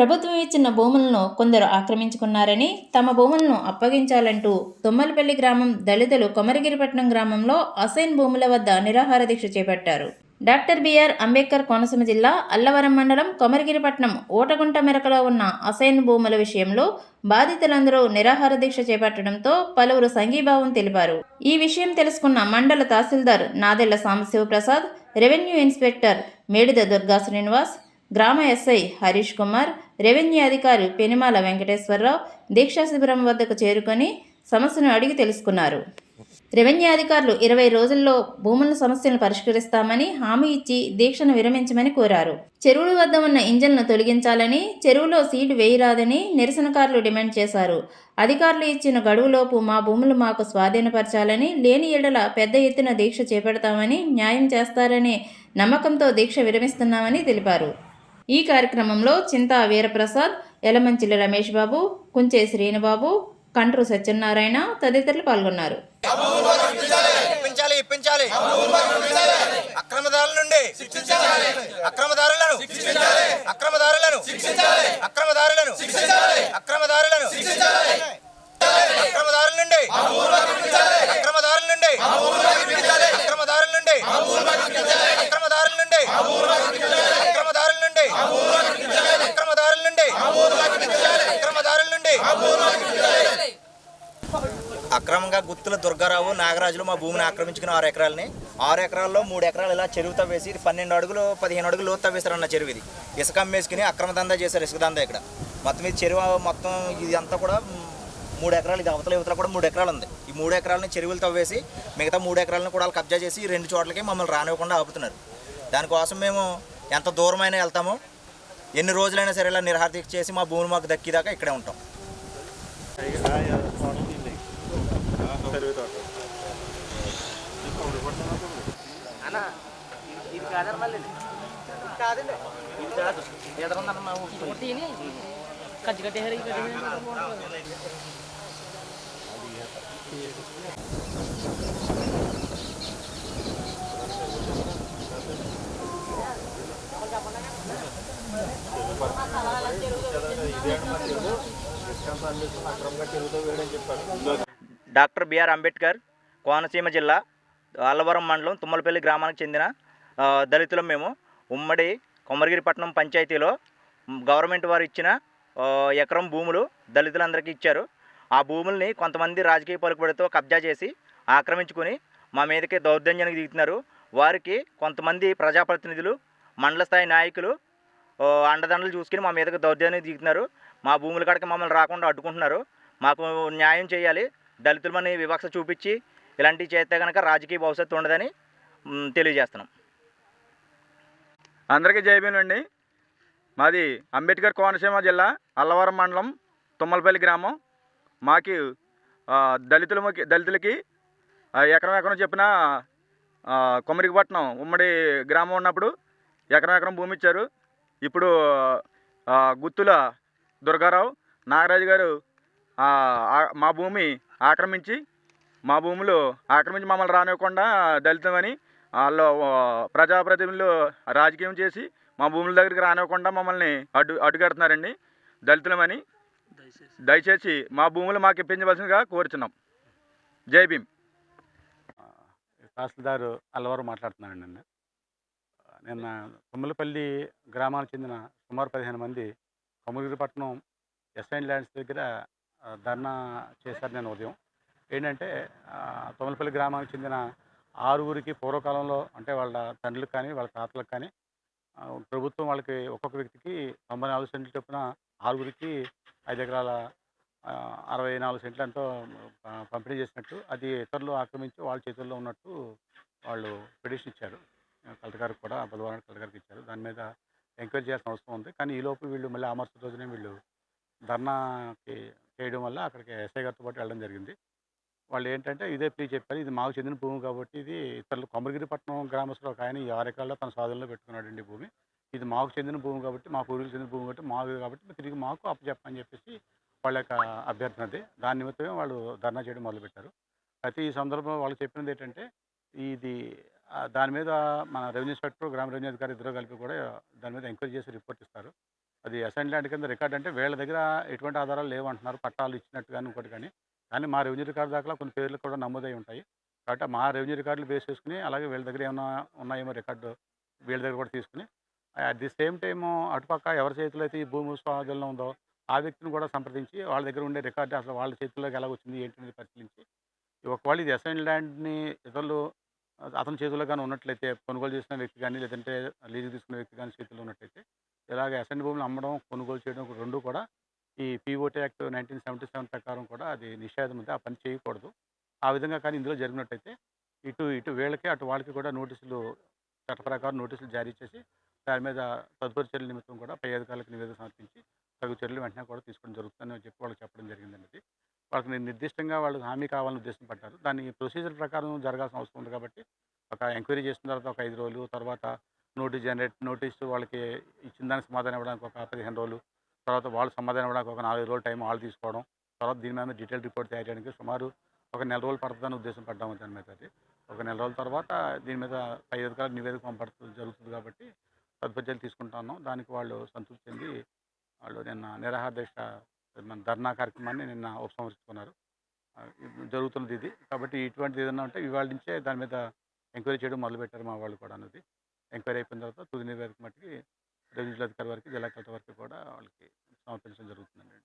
ప్రభుత్వం ఇచ్చిన భూములను కొందరు ఆక్రమించుకున్నారని తమ భూములను అప్పగించాలంటూ తుమ్మలపల్లి గ్రామం దళితులు కొమరగిరిపట్నం గ్రామంలో అసైన్ భూముల వద్ద నిరాహార దీక్ష చేపట్టారు. డాక్టర్ బిఆర్ అంబేద్కర్ కోనసీమ జిల్లా అల్లవరం మండలం కొమరగిరిపట్నం ఓటగుంట మెరకలో ఉన్న అసైన్ భూముల విషయంలో బాధితులందరూ నిరాహార దీక్ష చేపట్టడంతో పలువురు సంఘీభావం తెలిపారు. ఈ విషయం తెలుసుకున్న మండల తహసీల్దార్ నాదెళ్ళ సాంబశివప్రసాద్ రెవెన్యూ ఇన్స్పెక్టర్ మేడిద దుర్గా శ్రీనివాస్ గ్రామ ఎస్ఐ హరీష్ కుమార్ రెవెన్యూ అధికారి పెనిమాల వెంకటేశ్వరరావు దీక్షా శిబిరం వద్దకు చేరుకొని సమస్యను అడిగి తెలుసుకున్నారు. రెవెన్యూ అధికారులు ఇరవై రోజుల్లో భూముల సమస్యలను పరిష్కరిస్తామని హామీ ఇచ్చి దీక్షను విరమించమని కోరారు. చెరువుల వద్ద ఉన్న ఇంజన్ను తొలగించాలని చెరువులో సీడ్ వేయరాదని నిరసనకారులు డిమాండ్ చేశారు. అధికారులు ఇచ్చిన గడువులోపు మా భూములు మాకు స్వాధీనపరచాలని లేని ఎడల పెద్ద ఎత్తున దీక్ష చేపడతామని న్యాయం చేస్తారనే నమ్మకంతో దీక్ష విరమిస్తున్నామని తెలిపారు. ఈ కార్యక్రమంలో చింతా వీరప్రసాద్ ఎలమంచిలి రమేష్ బాబు కుంచే శ్రీనుబాబు కంట్రు సత్యనారాయణ తదితరులు పాల్గొన్నారు. ఇప్పించాలి అక్రమదారుల నుండి అక్రమదారులను అక్రమదారులను అక్రమదారులను అక్రమదారులను అక్రమదారుల నుండి అక్రమదారుల నుండి అక్రమదారుల నుండి అక్రమదారుల నుండి అక్రమదారుల నుండి అక్రమదారుల నుండి అక్రమదారుల నుండి అక్రమంగా గుత్తుల దుర్గారావు నాగరాజులు మా భూమిని ఆక్రమించుకున్న ఆరు ఎకరాలని. ఆరు ఎకరాల్లో మూడు ఎకరాలు ఇలా చెరువు తవ్వేసి ఇది పన్నెండు అడుగులు పదిహేను అడుగులు లోతు తవ్వేశారన్న చెరువు ఇది. ఇసుక అమ్మేసుకుని అక్రమ దందా చేశారు ఇసుక దందా ఇక్కడ. మొత్తం ఇది చెరువు మొత్తం ఇది అంతా కూడా మూడు ఎకరాలు ఇది అవతల యువతల కూడా మూడు ఎకరాలు ఉంది. ఈ మూడు ఎకరాలని చెరువులు తవ్వేసి మిగతా మూడు ఎకరాలను కూడా కబ్జా చేసి రెండు చోట్లకి మమ్మల్ని రానివ్వకుండా ఆపుతున్నారు. దానికోసం మేము ఎంత దూరమైనా వెళ్తామో ఎన్ని రోజులైనా సరే ఇలా నిర్హార్థిక చేసి మా భూమి మాకు దక్కిదాకా ఇక్కడే ఉంటాం. కజ్జి కట్టేసారు ఈ కట్టేసారు డాక్టర్ బిఆర్ అంబేద్కర్ కోనసీమ జిల్లా అల్లవరం మండలం తుమ్మలపల్లి గ్రామానికి చెందిన దళితులం మేము. ఉమ్మడి కొమరగిరిపట్నం పంచాయతీలో గవర్నమెంట్ వారు ఇచ్చిన ఎకరం భూములు దళితులందరికీ ఇచ్చారు. ఆ భూముల్ని కొంతమంది రాజకీయ పలుకుబడితో కబ్జా చేసి ఆక్రమించుకొని మా మీదకి దౌర్జన్యానికి దిగుతున్నారు. వారికి కొంతమంది ప్రజాప్రతినిధులు మండల స్థాయి నాయకులు అండదండలు చూసుకుని మా మీదకి దౌర్జన్యం దిగుతున్నారు. మా భూముల కాడికి మమ్మల్ని రాకుండా అడ్డుకుంటున్నారు. మాకు న్యాయం చేయాలి. దళితులమని వివక్ష చూపించి ఇలాంటివి చేస్తే కనుక రాజకీయ భవిష్యత్తు ఉండదని తెలియజేస్తున్నాం. అందరికీ జయబీనండి మాది అంబేద్కర్ కోనసీమ జిల్లా అల్లవరం మండలం తుమ్మలపల్లి గ్రామం. మాకు ఆ, దళితులకి దళితులకి ఎకరం ఎకరం చెప్పిన ఆ, ఉమ్మడి గ్రామం ఉన్నప్పుడు ఎకరం ఎకరం భూమి ఇచ్చారు. ఇప్పుడు గుత్తుల దుర్గారావు నాగరాజు గారు మా భూమి ఆక్రమించి మా భూములు ఆక్రమించి మమ్మల్ని రానివ్వకుండా దళితమని వాళ్ళు ప్రజాప్రతినిధులు రాజకీయం చేసి మా భూముల దగ్గరికి రానివ్వకుండా మమ్మల్ని అడ్డు అడ్డుకడుతున్నారండి దళితులమని దయచేసి. మా భూములు మాకు ఇప్పించవలసిందిగా కోరుచున్నాం. జై భీమ్. తహసీల్దారు అల్లవారు మాట్లాడుతున్నానండి నిన్న. నిన్న తుమ్మలపల్లి గ్రామానికి చెందిన సుమారు పదిహేను మంది కొమగిరిపట్నం ఎస్ఐన్ ల్యాండ్స్ దగ్గర ధర్నా చేశారు నేను ఉదయం. ఏంటంటే ఆ, గ్రామానికి చెందిన ఆరుగురికి పూర్వకాలంలో అంటే వాళ్ళ తండ్రులకు కానీ వాళ్ళ తాతలకు కానీ ప్రభుత్వం వాళ్ళకి ఒక్కొక్క వ్యక్తికి తొంభై నాలుగు సెంట్లు చొప్పున ఆరుగురికి ఐదు ఎకరాల అరవై నాలుగు సెంట్లు ఎంతో పంపిణీ చేసినట్టు అది ఇతరులు ఆక్రమించి వాళ్ళ చేతుల్లో ఉన్నట్టు వాళ్ళు పిటిషన్ ఇచ్చారు. కలెక్టర్ గారికి కూడా బుధవారం కలెక్టర్ గారికి ఇచ్చారు. దాని మీద ఎంక్వైరీ చేయాల్సిన అవసరం ఉంది. కానీ ఈ లోపు వీళ్ళు మళ్ళీ ఆ మరుసటి రోజునే వీళ్ళు ధర్నాకి చేయడం వల్ల అక్కడికి ఎస్ఐ గారితో పాటు వెళ్ళడం జరిగింది. వాళ్ళు ఏంటంటే ఇదే ప్రీ చెప్పారు. ఇది మాకు చెందిన భూమి కాబట్టి ఇది ఇతరులు కొమరగిరిపట్నం గ్రామస్తులు ఒక ఆయన ఈ ఆరెకాల్లో తన సాధనలో పెట్టుకున్నాడండి భూమి. ఇది మాకు చెందిన భూమి కాబట్టి మా పూర్వీకులకు చెందిన భూమి కాబట్టి మాకు కాబట్టి తిరిగి మాకు అప్పచెప్పని చెప్పేసి వాళ్ళ యొక్క అభ్యర్థన అది. దాని నిమిత్తమే వాళ్ళు ధర్నా చేయడం మొదలుపెట్టారు. అయితే ఈ సందర్భంలో వాళ్ళు చెప్పినది ఏంటంటే ఇది దాని మీద మన రెవెన్యూ ఇన్స్పెక్టర్ గ్రామ రెవెన్యూ అధికారి ఇద్దరు కలిపి కూడా దాని మీద ఎంక్వైరీ చేసి రిపోర్ట్ ఇస్తారు. అది అసైన్ ల్యాండ్ కింద రికార్డ్ అంటే వీళ్ళ దగ్గర ఎటువంటి ఆధారాలు లేవంటున్నారు పట్టాలు ఇచ్చినట్టు కానీ ఇంకోటి కానీ. కానీ మా రెవెన్యూ రికార్డు దాకా కొన్ని పేర్లు కూడా నమోదై ఉంటాయి. కాబట్టి మా రెవెన్యూ రికార్డులు బేస్ చేసుకుని అలాగే వీళ్ళ దగ్గర ఏమైనా ఉన్నాయేమో రికార్డు వీళ్ళ దగ్గర కూడా తీసుకుని. అట్ ది సేమ్ టైము అటుపక్క ఎవరి చేతిలో అయితే ఈ భూమి స్వాధీనంలో ఉందో ఆ వ్యక్తిని కూడా సంప్రదించి వాళ్ళ దగ్గర ఉండే రికార్డు అసలు వాళ్ళ చేతుల్లోకి ఎలా వచ్చింది ఏంటనేది పరిశీలించి ఒకవేళ ఇది అసైన్ ల్యాండ్ని ఇతరులు అతని చేతుల్లో కానీ ఉన్నట్లయితే కొనుగోలు చేసిన వ్యక్తి కానీ లేదంటే లీజు తీసుకున్న వ్యక్తి కానీ చేతుల్లో ఉన్నట్లయితే ఇలాగ అసైన్ భూములు అమ్మడం కొనుగోలు చేయడం రెండు కూడా ఈ POT act nineteen seventy seven ప్రకారం కూడా అది నిషేధం ఉంది. ఆ పని చేయకూడదు. ఆ విధంగా కానీ ఇందులో జరిగినట్టయితే ఇటు ఇటు వీళ్ళకి అటు వాళ్ళకి కూడా నోటీసులు చట్ట ప్రకారం నోటీసులు జారీ చేసి దాని మీద తదుపరి చర్యల నిమిత్తం కూడా పై అధికారులకు నివేదిక సమర్పించి తగు చర్యలు వెంటనే కూడా తీసుకోవడం జరుగుతుందని చెప్పి వాళ్ళకి చెప్పడం జరిగిందండి వాళ్ళకి నిర్దిష్టంగా వాళ్ళకి హామీ కావాలని ఉద్దేశం పడ్డారు. దాని ప్రొసీజర్ ప్రకారం జరగాల్సిన అవసరం ఉంది కాబట్టి ఒక ఎంక్వైరీ చేసిన తర్వాత ఒక ఐదు రోజులు తర్వాత నోటీస్ జనరేట్ నోటీసు వాళ్ళకి ఇచ్చిన దానికి సమాధానం ఇవ్వడానికి ఒక పదిహేను రోజులు తర్వాత వాళ్ళు సమాధానం ఇవ్వడానికి ఒక నాలుగు రోజులు టైం వాళ్ళు తీసుకోవడం తర్వాత దీని మీద డీటెయిల్ రిపోర్ట్ తయారు చేయడానికి సుమారు ఒక నెల రోజులు పడుతుందని ఉద్దేశం పడ్డాము దాని మీద అది. ఒక నెల రోజుల తర్వాత దీని మీద పై అధికారులు నివేదిక పంపడుతుంది జరుగుతుంది కాబట్టి తదుపరి తీసుకుంటున్నాం తీసుకుంటాను దానికి వాళ్ళు సంతృప్తి చెంది వాళ్ళు నిన్న నిరాహార దీక్ష మన ధర్నా కార్యక్రమాన్ని నిన్న ఉపసంహరించుకున్నారు. ఇది జరుగుతున్నది ఇది. కాబట్టి ఇటువంటిది ఏదైనా ఉంటే ఇవాళ నుంచే దాని మీద ఎంక్వైరీ చేయడం మొదలుపెట్టారు మా వాళ్ళు కూడా అన్నది. ఎంక్వైరీ అయిపోయిన తర్వాత తుది నివేదిక మట్టుకి రెవెన్యూ అధికారి వరకు జిల్లా కలెక్టర్ వరకు కూడా వాళ్ళకి సమర్పించడం జరుగుతుందండి.